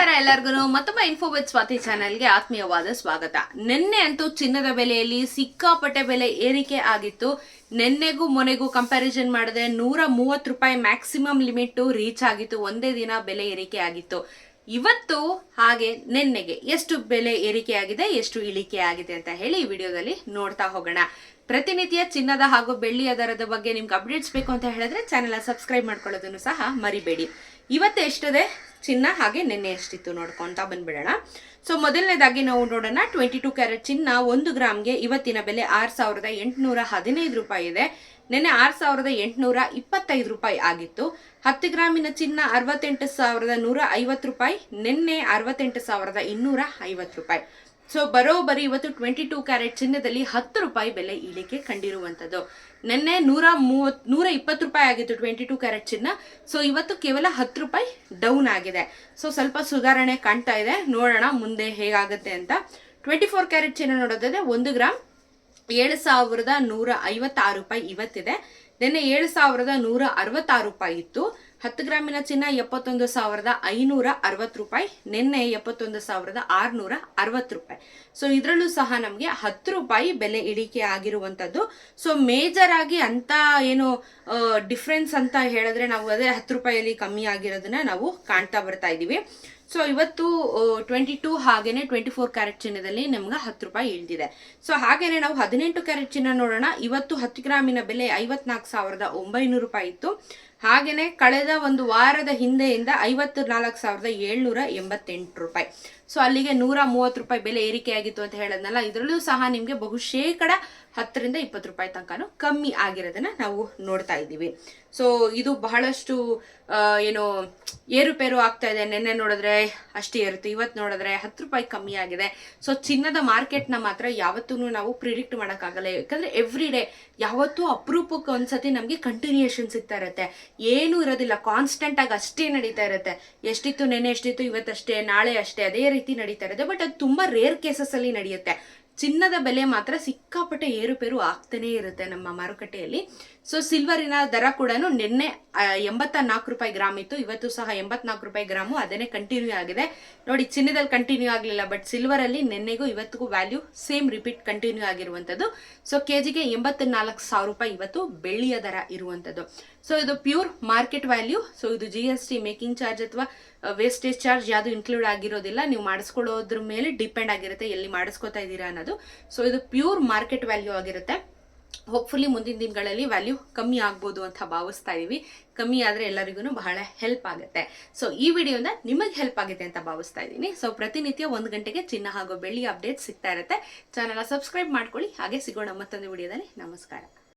ನಮಸ್ಕಾರ ಎಲ್ಲರಿಗೂ ಮತ್ತೊಮ್ಮೆ ಇನ್ಫೋಬೆಟ್ ವಿತ್ ಸ್ವಾತಿ ಚಾನೆಲ್ಗೆ ಆತ್ಮೀಯವಾದ ಸ್ವಾಗತ. ನಿನ್ನೆ ಅಂತೂ ಚಿನ್ನದ ಬೆಲೆಯಲ್ಲಿ ಸಿಕ್ಕಾಪಟ್ಟೆ ಬೆಲೆ ಏರಿಕೆ ಆಗಿತ್ತು. ನಿನ್ನೆಗೂ ಮೊನೆಗೂ ಕಂಪ್ಯಾರಿಸನ್ ಮಾಡಿದ್ರೆ ನೂರ ಮೂವತ್ತು ರೂಪಾಯಿ ಮ್ಯಾಕ್ಸಿಮಮ್ ಲಿಮಿಟ್ ರೀಚ್ ಆಗಿತ್ತು. ಒಂದೇ ದಿನ ಬೆಲೆ ಏರಿಕೆ ಆಗಿತ್ತು. ಇವತ್ತು ಹಾಗೆ ನಿನ್ನೆಗೆ ಎಷ್ಟು ಬೆಲೆ ಏರಿಕೆ ಆಗಿದೆ, ಎಷ್ಟು ಇಳಿಕೆ ಆಗಿದೆ ಅಂತ ಹೇಳಿ ಈ ವಿಡಿಯೋದಲ್ಲಿ ನೋಡ್ತಾ ಹೋಗೋಣ. ಪ್ರತಿನಿತ್ಯ ಚಿನ್ನದ ಹಾಗೂ ಬೆಳ್ಳಿಯ ದರದ ಬಗ್ಗೆ ನಿಮ್ಗೆ ಅಪ್ಡೇಟ್ಸ್ ಬೇಕು ಅಂತ ಹೇಳಿದ್ರೆ ಚಾನೆಲ್ ಸಬ್ಸ್ಕ್ರೈಬ್ ಮಾಡ್ಕೊಳ್ಳೋದನ್ನು ಸಹ ಮರಿಬೇಡಿ. ಇವತ್ತು ಎಷ್ಟಿದೆ? ಚಿನ್ನ ಹಾಗೆ ನೆನ್ನೆ ಎಷ್ಟಿತ್ತು ನೋಡ್ಕೊಂತ ಬಂದ್ಬಿಡೋಣ. ಸೊ ಮೊದಲನೇದಾಗಿ ನಾವು ನೋಡೋಣ ಟ್ವೆಂಟಿ ಟೂ ಕ್ಯಾರೆಟ್ ಚಿನ್ನ ಒಂದು ಗ್ರಾಮ್ಗೆ ಇವತ್ತಿನ ಬೆಲೆ ಆರು ಸಾವಿರದ ಎಂಟುನೂರ ಹದಿನೈದು ರೂಪಾಯಿ ಇದೆ. ನಿನ್ನೆ ಆರು ಸಾವಿರದ ಎಂಟುನೂರ ಇಪ್ಪತ್ತೈದು ರೂಪಾಯಿ ಆಗಿತ್ತು. ಹತ್ತು ಗ್ರಾಮಿನ ಚಿನ್ನ ಅರವತ್ತೆಂಟು ಸಾವಿರದ ನೂರ ಐವತ್ತು ರೂಪಾಯಿ, ನಿನ್ನೆ ಅರವತ್ತೆಂಟು ಸಾವಿರದ ಇನ್ನೂರ ಐವತ್ತು ರೂಪಾಯಿ. ಸೊ ಬರೋಬ್ಬರಿ ಇವತ್ತು ಟ್ವೆಂಟಿ ಟೂ ಕ್ಯಾರೆಟ್ ಚಿನ್ನದಲ್ಲಿ ಹತ್ತು ರೂಪಾಯಿ ಬೆಲೆ ಇಳಿಕೆ ಕಂಡಿರುವಂಥದ್ದು. ನಿನ್ನೆ ನೂರ ಮೂವತ್, ನೂರ ಇಪ್ಪತ್ತು ರೂಪಾಯಿ ಆಗಿತ್ತು ಟ್ವೆಂಟಿ ಟೂ ಕ್ಯಾರೆಟ್ ಚಿನ್ನ. ಸೊ ಇವತ್ತು ಕೇವಲ ಹತ್ತು ರೂಪಾಯಿ ಡೌನ್ ಆಗಿದೆ. ಸೊ ಸ್ವಲ್ಪ ಸುಧಾರಣೆ ಕಾಣ್ತಾ ಇದೆ. ನೋಡೋಣ ಮುಂದೆ ಹೇಗಾಗುತ್ತೆ ಅಂತ. ಟ್ವೆಂಟಿ ಫೋರ್ ಕ್ಯಾರೆಟ್ ಚಿನ್ನ ನೋಡೋದಾದ್ರೆ ಒಂದು ಗ್ರಾಮ್ ಏಳು ಸಾವಿರದ ನೂರ ಐವತ್ತಾರು ರೂಪಾಯಿ ಇವತ್ತಿದೆ. ನಿನ್ನೆ ಏಳು ಸಾವಿರದ ನೂರ ಅರವತ್ತಾರು ರೂಪಾಯಿ ಇತ್ತು. ಹತ್ತು ಗ್ರಾಮಿನ ಚಿನ್ನ ಎಪ್ಪತ್ತೊಂದು ಸಾವಿರದ ಐನೂರ ಅರವತ್ತು ರೂಪಾಯಿ, ನಿನ್ನೆ ಎಪ್ಪತ್ತೊಂದು ಸಾವಿರದ ಆರುನೂರ ಅರವತ್ತು ರೂಪಾಯಿ. ಸೊ ಇದರಲ್ಲೂ ಸಹ ನಮಗೆ ಹತ್ತು ರೂಪಾಯಿ ಬೆಲೆ ಇಳಿಕೆ ಆಗಿರುವಂಥದ್ದು. ಸೊ ಮೇಜರ್ ಆಗಿ ಅಂತ ಏನು ಡಿಫ್ರೆನ್ಸ್ ಅಂತ ಹೇಳಿದ್ರೆ ನಾವು ಅದೇ ಹತ್ತು ರೂಪಾಯಿಯಲ್ಲಿ ಕಮ್ಮಿ ಆಗಿರೋದನ್ನ ನಾವು ಕಾಣ್ತಾ ಬರ್ತಾ ಇದ್ದೀವಿ. ಸೊ ಇವತ್ತು ಟ್ವೆಂಟಿ ಟೂ ಹಾಗೇನೆ ಟ್ವೆಂಟಿ ಫೋರ್ ಕ್ಯಾರೆಟ್ ಚಿನ್ನದಲ್ಲಿ ನಮ್ಗೆ ಹತ್ತು ರೂಪಾಯಿ ಇಳಿದಿದೆ. ಸೊ ಹಾಗೇನೆ ನಾವು ಹದಿನೆಂಟು ಕ್ಯಾರೆಟ್ ಚಿನ್ನ ನೋಡೋಣ. ಇವತ್ತು ಹತ್ತು ಗ್ರಾಮಿನ ಬೆಲೆ ಐವತ್ನಾಲ್ಕು ಸಾವಿರದ ಒಂಬೈನೂರು ರೂಪಾಯಿ ಇತ್ತು. ಹಾಗೇನೆ ಕಳೆದ ಒಂದು ವಾರದ ಹಿಂದೆಯಿಂದ ಐವತ್ತು ನಾಲ್ಕು ಸಾವಿರದ ಏಳ್ನೂರ ಎಂಬತ್ತೆಂಟು ರೂಪಾಯಿ. ಸೊ ಅಲ್ಲಿಗೆ ನೂರ ಮೂವತ್ತು ರೂಪಾಯಿ ಬೆಲೆ ಏರಿಕೆ ಆಗಿತ್ತು ಅಂತ ಹೇಳದ್ನಲ್ಲ, ಇದರಲ್ಲೂ ಸಹ ನಿಮಗೆ ಬಹುಶೇಕಡ ಹತ್ತರಿಂದ ಇಪ್ಪತ್ತು ರೂಪಾಯಿ ತನಕನೂ ಕಮ್ಮಿ ಆಗಿರೋದನ್ನ ನಾವು ನೋಡ್ತಾ ಇದ್ದೀವಿ. ಸೊ ಇದು ಬಹಳಷ್ಟು ಏನು, ಏರುಪೇರು ಆಗ್ತಾ ಇದೆ. ನಿನ್ನೆ ನೋಡಿದ್ರೆ ಅಷ್ಟೇ ಇರುತ್ತೆ ಇವತ್ತು ನೋಡಿದ್ರೆ ಹತ್ತು ರೂಪಾಯಿ ಕಮ್ಮಿ ಆಗಿದೆ. ಸೊ ಚಿನ್ನದ ಮಾರ್ಕೆಟ್ನ ಮಾತ್ರ ಯಾವತ್ತೂ ನಾವು ಪ್ರಿಡಿಕ್ಟ್ ಮಾಡೋಕ್ಕಾಗಲ್ಲ. ಯಾಕಂದ್ರೆ ಎವ್ರಿ ಡೇ ಯಾವತ್ತೂ ಅಪರೂಪಕ್ಕೆ ಒಂದ್ಸತಿ ನಮಗೆ ಕಂಟಿನ್ಯೂಯೇಷನ್ ಸಿಗ್ತಾ ಇರುತ್ತೆ. ಏನೂ ಇರೋದಿಲ್ಲ. ಕಾನ್ಸ್ಟೆಂಟ್ ಆಗಿ ಅಷ್ಟೇ ನಡೀತಾ ಇರುತ್ತೆ. ಎಷ್ಟಿತ್ತು ನೆನೆ ಎಷ್ಟಿತ್ತು, ಇವತ್ತಷ್ಟೇ, ನಾಳೆ ಅಷ್ಟೇ, ಅದೇ ರೀತಿ ನಡೀತಾ ಇರುತ್ತೆ. ಬಟ್ ಅದು ತುಂಬಾ ರೇರ್ ಕೇಸಸ್ ಅಲ್ಲಿ ನಡೆಯುತ್ತೆ. ಚಿನ್ನದ ಬೆಲೆ ಮಾತ್ರ ಸಿಕ್ಕಾಪಟ್ಟೆ ಏರುಪೇರು ಆಗ್ತಾನೇ ಇರುತ್ತೆ ನಮ್ಮ ಮಾರುಕಟ್ಟೆಯಲ್ಲಿ. ಸೊ ಸಿಲ್ವರಿನ ದರ ಕೂಡ ನಿನ್ನೆ ಎಂಬತ್ತ ನಾಲ್ಕು ರೂಪಾಯಿ ಗ್ರಾಮ್ ಇತ್ತು. ಇವತ್ತು ಸಹ ಎಂಬತ್ನಾಲ್ಕು ರೂಪಾಯಿ ಗ್ರಾಮು ಅದನ್ನೇ ಕಂಟಿನ್ಯೂ ಆಗಿದೆ. ನೋಡಿ, ಚಿನ್ನದಲ್ಲಿ ಕಂಟಿನ್ಯೂ ಆಗಲಿಲ್ಲ ಬಟ್ ಸಿಲ್ವರ್ ಅಲ್ಲಿ ನಿನ್ನೆಗೂ ಇವತ್ತಿಗೂ ವ್ಯಾಲ್ಯೂ ಸೇಮ್ ರಿಪೀಟ್ ಕಂಟಿನ್ಯೂ ಆಗಿರುವಂಥದ್ದು. ಸೊ ಕೆ ಜಿಗೆ ಎಂಬತ್ನಾಲ್ಕು ಸಾವಿರ ರೂಪಾಯಿ ಇವತ್ತು ಬೆಳ್ಳಿಯ ದರ ಇರುವಂಥದ್ದು. ಸೊ ಇದು ಪ್ಯೂರ್ ಮಾರ್ಕೆಟ್ ವ್ಯಾಲ್ಯೂ ಸೊ ಇದು G S T making charge ಅಥವಾ ವೇಸ್ಟೇಜ್ ಚಾರ್ಜ್ ಯಾವುದು ಇನ್ಕ್ಲೂಡ್ ಆಗಿರೋದಿಲ್ಲ. ನೀವು ಮಾಡಿಸ್ಕೊಳ್ಳೋದ್ರ ಮೇಲೆ ಡಿಪೆಂಡ್ ಆಗಿರುತ್ತೆ ಎಲ್ಲಿ ಮಾಡಿಸ್ಕೊತಾ ಇದ್ದೀರಾ ಅನ್ನೋದು. ಸೊ ಇದು ಪ್ಯೂರ್ ಮಾರ್ಕೆಟ್ ವ್ಯಾಲ್ಯೂ ಆಗಿರುತ್ತೆ. ಹೋಪ್ಫುಲಿ ಮುಂದಿನ ದಿನಗಳಲ್ಲಿ ವ್ಯಾಲ್ಯೂ ಕಮ್ಮಿ ಆಗ್ಬೋದು ಅಂತ ಭಾವಿಸ್ತಾ ಇದೀವಿ. ಕಮ್ಮಿ ಆದರೆ ಎಲ್ಲರಿಗೂ ಬಹಳ ಹೆಲ್ಪ್ ಆಗುತ್ತೆ. ಸೊ ಈ ವಿಡಿಯೋನ ನಿಮಗೆ ಹೆಲ್ಪ್ ಆಗಿದೆ ಅಂತ ಭಾವಿಸ್ತಾ ಇದ್ದೀನಿ ಸೊ ಪ್ರತಿನಿತ್ಯ ಒಂದು ಗಂಟೆಗೆ ಚಿನ್ನ ಹಾಗೂ ಬೆಳ್ಳಿ ಅಪ್ಡೇಟ್ ಸಿಗ್ತಾ ಇರುತ್ತೆ. ಚಾನಲ್ ಸಬ್ಸ್ಕ್ರೈಬ್ ಮಾಡ್ಕೊಳ್ಳಿ. ಹಾಗೆ ಸಿಗೋಣ ಮತ್ತೊಂದು ವಿಡಿಯೋದಲ್ಲಿ. ನಮಸ್ಕಾರ.